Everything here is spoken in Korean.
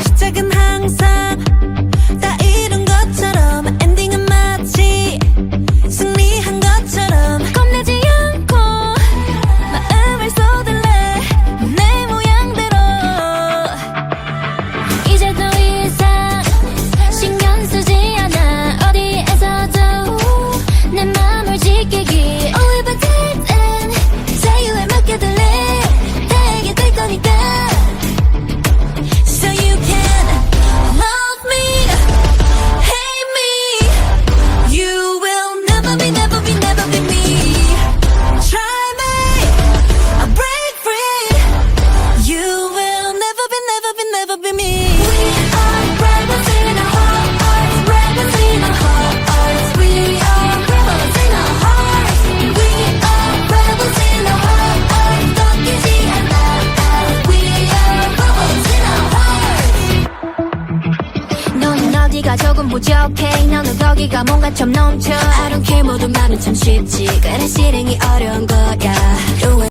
시작은 항상 어디가 조금 부족해. 너는 거기가 뭔가 좀 넘쳐. I don't care 모두 말은 참 쉽지. 그래 시